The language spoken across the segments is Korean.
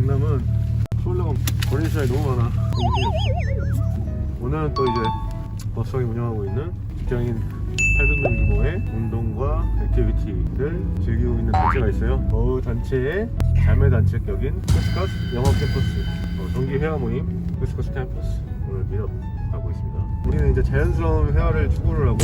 강남은 서울랑 버리는 시간이 너무 많아. 오늘은 또 이제 버스왕이 운영하고 있는 직장인 800명 규모의 운동과 액티비티를 즐기고 있는 단체가 있어요 그 단체의 자매 단체격인 크스커스 영업 캠퍼스 어, 정기 회화 모임 크스커스 캠퍼스 오늘 밀어가고 있습니다 우리는 이제 자연스러운 회화를 추구를 하고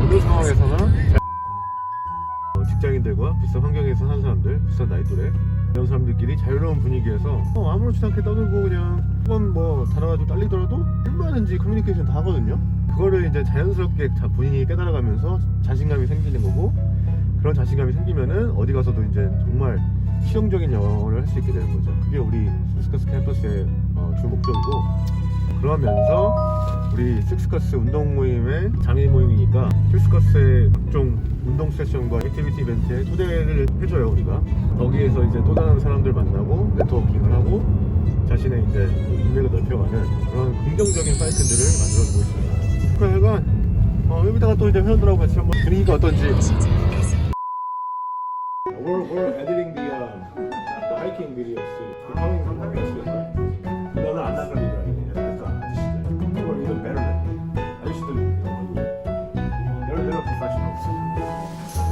어느 상황에서나 어, 직장인들과 비슷한 환경에서 사는 사람들, 비슷한 나이 또래 이런 사람들끼리 자유로운 분위기에서 어, 아무렇지도 않게 떠들고 그냥 한번 뭐좀 딸리더라도 얼마든지 커뮤니케이션 다 하거든요. 그거를 이제 자연스럽게 자- 본인이 깨달아가면서 자신감이 생기는 거고 그런 자신감이 생기면은 어디 가서도 이제 정말 실용적인 영어를 할 수 있게 되는 거죠. 그게 우리 스스커스 캠퍼스의 어, 주 목적이고 그러면서 우리 식스커스 운동 모임의 장애인 모임이니까 식스커스의 각종 운동 세션과 액티비티 이벤트에 초대를 해줘요 우리가 거기에서 이제 또 다른 사람들 만나고 네트워킹을 하고 자신의 이제 그 인맥을 넓혀가는 그런 긍정적인 사이클들을 만들어주고 있습니다. 그 하여간 어, 여기다가 또 이제 회원들하고 같이 한번 분위기가 어떤지 We're, we're editing the, uh, the hiking videos. We're coming from the best right? 너는 안 나가니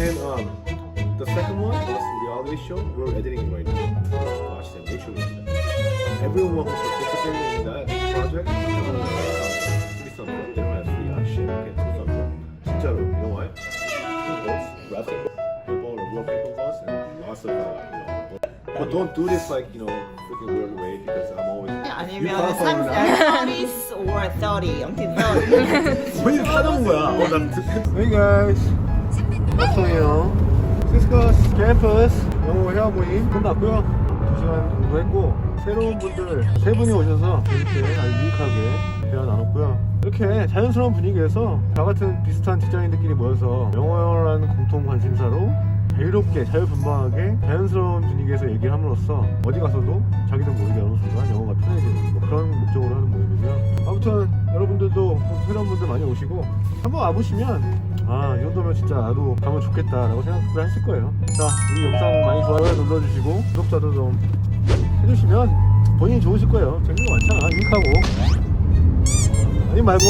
And um, the second one was the reality show. We're editing right now. Watch that. Make sure you watch that. Everyone who participated in that project, uh, free thumbs up. They don't have free uh, shit. Okay, two thumbs up. 진짜로. You know why? Two votes, rafting, people, real people votes, and lots of, uh, you know. But don't do this like, you know, freaking weird way because I'm always. 아니면 qualify 3, or 30 or 30 until 30. 왜 이렇게 하는 거야? 어, 난 Hey guys, 박성이요. 시스커스 캠퍼스 영어 회화 모임 끝났고요. 2시간 정도 했고 새로운 분들 세 분이 오셔서 이렇게 아주 유익하게 대화 나눴고요. 이렇게 자연스러운 분위기에서 저 같은 비슷한 직장인들끼리 모여서 영어라는 공통 관심사로 자유롭게 자유분방하게 자연스러운 분위기에서 얘기를 함으로써 어디 가서도 자기도 모르게 어느 순간 영어가 편해지는 뭐 그런 목적으로 하는 모임이고요. 아무튼 여러분들도 새로운 분들 많이 오시고 한번 와보시면 아 이 정도면 진짜 나도 가면 좋겠다 라고 생각을 했을 거예요. 자 우리 영상 많이 좋아요 눌러주시고 구독자도 좀 해주시면 본인이 좋으실 거예요. 재밌는 거 많잖아 유익하고 아니 말고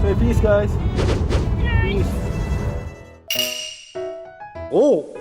say peace guys peace 오